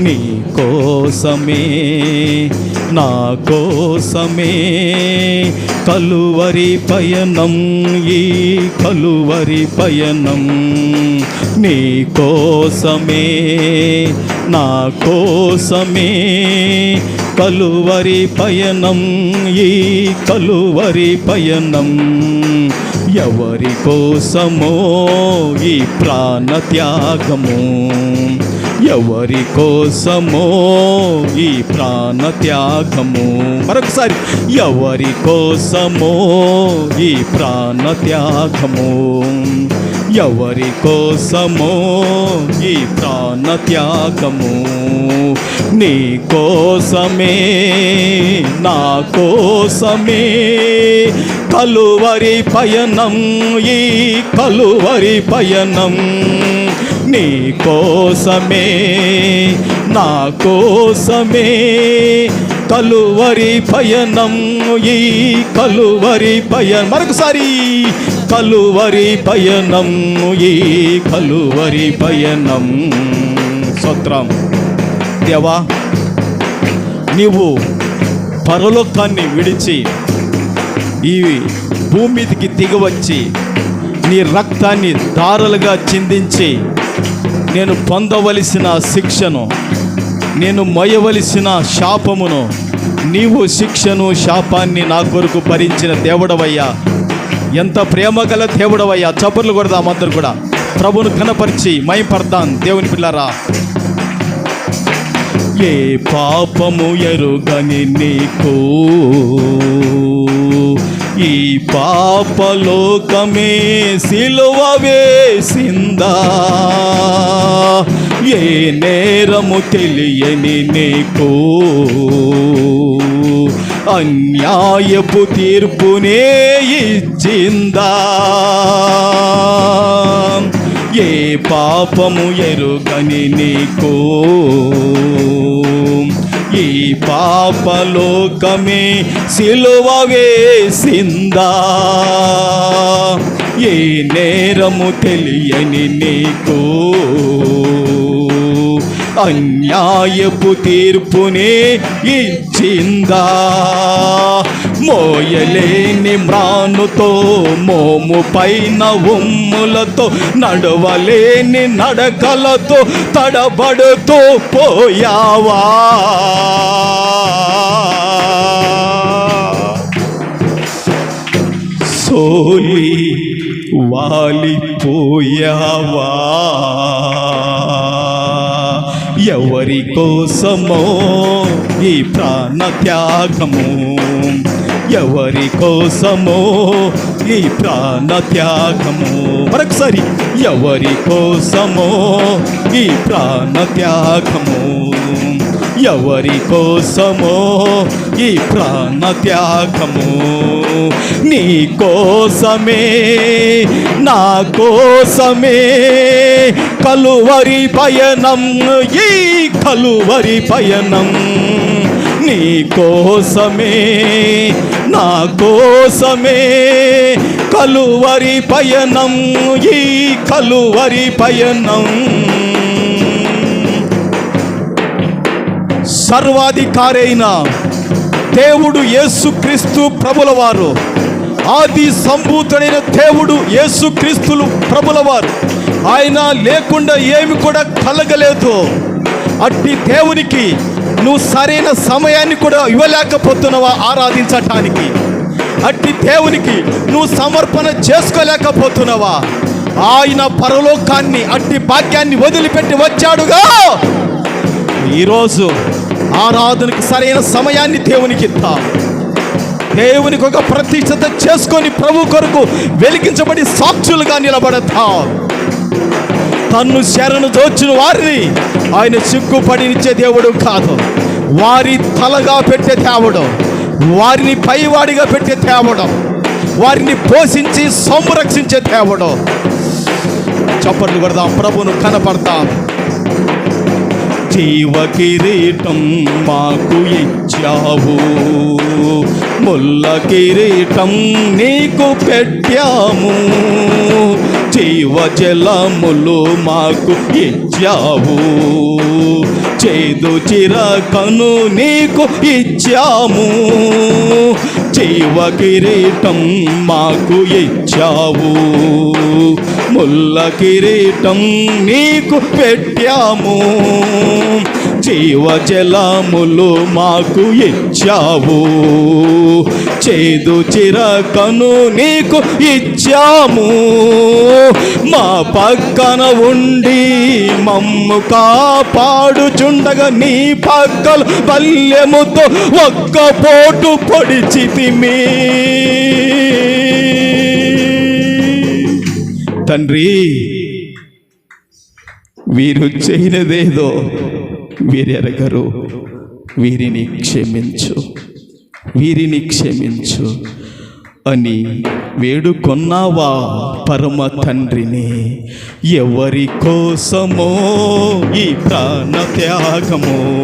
నీ కోసమే నా కోసమే కలువరి పయనం ఈ కలువరి పయనం నీ కోసమే నా కోసమే కలువరి పయనం ఈ కలువరి పయనం ఎవరి కోసమో ఈ ప్రాణ త్యాగము ఎవరి కోసమో ఈ ప్రాణ త్యాగము? మరొకసారి ఎవరి కోసమో ఈ ప్రాణ త్యాగము? ఎవరి కోసమో ఈ ప్రాణ త్యాగము? నీ కోసమే నా కోసమే కలువరి పయనం ఈ కలువరి పయనం. నీ కోసమే నా కోసమే కలువరి పయనం ఈ కలువరి పయనం. మరొకసారి కలువరి పయనం ఈ కలువరి పయనం. సత్రం దేవా నీవు పరలోకాన్ని విడిచి ఈ భూమిదికి దిగవచ్చి నీ రక్తాన్ని దారలుగా చిందించి నేను పొందవలసిన శిక్షను నేను మొయ్యవలసిన శాపమును నీవు శిక్షను శాపాన్ని నా కొరకు భరించిన దేవుడవయ్యా. ఎంత ప్రేమ గల దేవుడవయ్యా. చపర్లు కొడదాం అందరు కూడా. ప్రభును కనపరిచి మైపడదాం దేవుని పిల్లరా. ఏ పాపము ఎరుగని నీకు. ఈ పాపలోకమే సిలువ వేసిందా? ఏ నేరము తెలియని నీకు అన్యాయపు తీర్పునే ఇచ్చిందా? ఏ పాపము ఎరుగని నీకో ఈ పాపలోకమే సిలువ వేసిందా ఏ నేరము తెలియని నీకు అన్యాయపు తీర్పునే ఈ ఇచ్చిందా మోయలేని మ్రానుతో మోము పైన ఉమ్ములతో నడవలేని నడకలతో తడబడుతూ పోయావా? సోలి వాలిపోయావా? ఎవరి కోసమో ఈ ప్రాణ త్యాగము ఎవరి కోసమో ఈ ప్రాణ త్యాగము మరొకసారి ఎవరి కోసమో ఈ ప్రాణ త్యాగము ఎవరి కోసమో ఈ ప్రాణ త్యాగము నీ కోసమే నా కోసమే కలువరి పయనం. ఈ కలువరి పయనం. నీ కోసమే నా కోసమే కలువరి పయనం ఈ కలువరి పయనం. సర్వాధికారైన దేవుడు యేసుక్రీస్తు ప్రభుల వారు ఆది సంభూతుడైన దేవుడు యేసుక్రీస్తులు ప్రభుల వారు ఆయన లేకుండా ఏమి కూడా కలగలేదు. అట్టి దేవునికి నువ్వు సరైన సమయాన్ని కూడా ఇవ్వలేకపోతున్నావా ఆరాధించటానికి? అట్టి దేవునికి నువ్వు సమర్పణ చేసుకోలేకపోతున్నావా? ఆయన పరలోకాన్ని అట్టి భాగ్యాన్ని వదిలిపెట్టి వచ్చాడుగా? ఈరోజు ఆరాధనకు సరైన సమయాన్ని దేవునికి ఇద్దాం. దేవునికి ఒక ప్రతిష్టత చేసుకొని ప్రభు కొరకు వెలిగించబడి సాక్షులుగా నిలబడతాం. తన్ను శరణు దోచిన వారిని. ఆయన సిగ్గుపడినిచ్చే దేవుడు కాదు. వారి తలగా పెట్టే తేవడం వారిని పైవాడిగా పెట్టే తేవడం వారిని పోషించి సంరక్షించే తేవడం. చప్పట్లు కొడదాం ప్రభును కనపడతాం. జీవ కిరీటం మాకు ఇచ్చావు. ముల్ల కిరీటం నీకు పెట్టాము. జీవ జలములు మాకు ఇచ్చావు. చేదు చిరకను నీకు ఇచ్చాము. జీవ కిరీటం మాకు ఇచ్చావు. ముల్ల కిరీటం నీకు పెట్టాము. జీవ జలములు మాకు ఇచ్చావు. చేదు చిరకను నీకు ఇచ్చాము. మా పక్కన ఉండి మమ్ము కాపాడుచుండగా నీ పక్కలు పల్లెముతో ఒక్క పోటు పొడిచితిమి తండ్రి వీరు చేయనదేదో వీరెరగరు వీరిని క్షమించు వీరిని క్షమించు. అని వేడుకొన్నావా పరమ తండ్రిని? ఎవరి కోసమో ఈ ప్రాణ త్యాగము?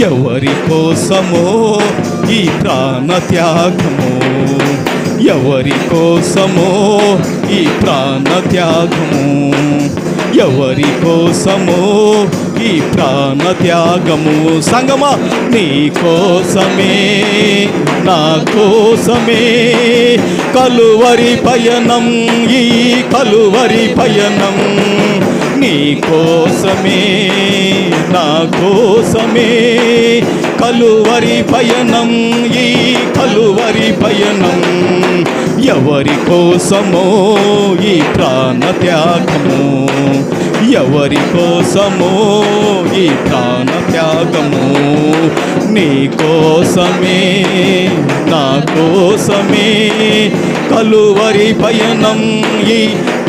ఎవరి కోసమో ఈ ప్రాణ త్యాగము? ఎవరి కోసమో ఈ ప్రాణ త్యాగము? ఎవరి కోసమో ఈ ప్రాణ త్యాగము సంగమా నీ కోసమే నా కోసమే. కలువరి పయనం ఈ కలువరి పయనం నీ కోసమే నా కోసమే. కలువరి పయనం ఈ కలువరి పయనం ఎవరి కోసమో ఈ ప్రాణ త్యాగము ఎవరి కోసమో ఈ ప్రాణ త్యాగము నీ కోసమే నా కోసమే కలువరి పయనం ఈ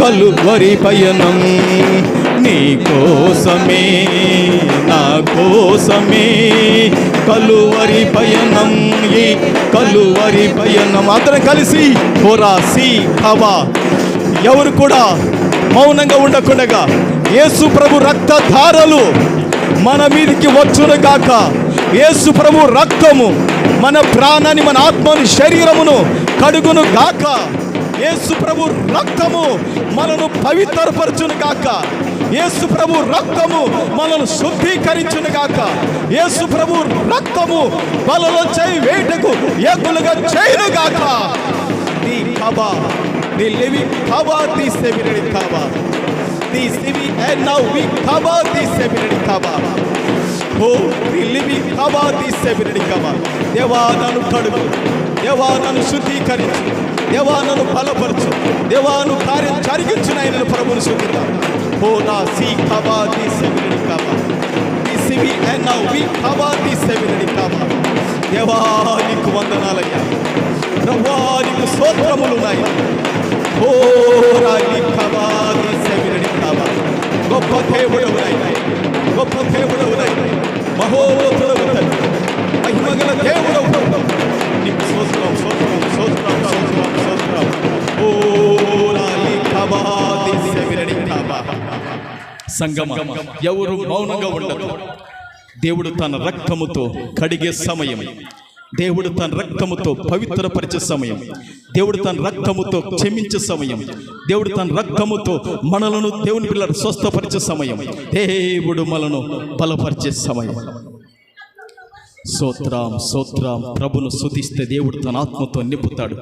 కలువరి పయనం. నీ కోసమే నా కోసమే కలువరి పయనం ఈ కలువరి పయనం. అందరం కలిసి హోరాసి హవా ఎవరు కూడా మౌనంగా ఉండకుండగా యేసు ప్రభు రక్తధారలు మన మీదికి వచ్చును గాక. యేసు ప్రభు రక్తము మన ప్రాణాన్ని మన ఆత్మని శరీరమును కడుగును గాక. యేసు ప్రభు రక్తము మనను పవిత్రపరచును కాక యేసు ప్రభు రక్తము మనను శుద్ధీకరించును గాక. యేసు ప్రభు రక్తము బలలో చేయి వేటకు ఏకులుగా చేయును గాక. నీ కబా నీ లివి కబా తీస్తే వినడి కబా. నీ సివి and వి we cover this seminary cover. ఓ నీ లివి కబా తీస్తే వినడి కబా. దేవా నన్ను కడుగు. దేవా నన్ను శుద్ధీకరించు. దేవా నన్ను బలపరచు. దేవా నువ్వు కార్యం జరిగించిన ఆయన ప్రభుని శుద్ధిద్దాం. ఓ నా సీ కబా ది సెమినడి కబా ది సివి అండ్ నా వి cover ది సెమినడి cover. దేవా నీకు వందనాలయ్యా. ప్రభా నీకు స్తోత్రములు ఉన్నాయి ఓ రాగి కబా ది సెమినడి కబా గొప్ప దేవుడు ఉన్నాయి గొప్ప దేవుడు మహోతుడవు తండ్రి సంగమ. ఎవరు మౌనంగా ఉండదు దేవుడు తన రక్తముతో కడిగే సమయం. దేవుడు తన రక్తముతో పవిత్రపరిచే సమయం. దేవుడు తన రక్తముతో క్షమించే సమయం. దేవుడు తన రక్తముతో మనలను దేవుని పిల్లలు స్వస్థపరిచే సమయం. దేవుడు మనను బలపరిచే సమయం. సోత్రాం సోత్రాం ప్రభును సుధిస్తే దేవుడు తన ఆత్మతో నింపుతాడు.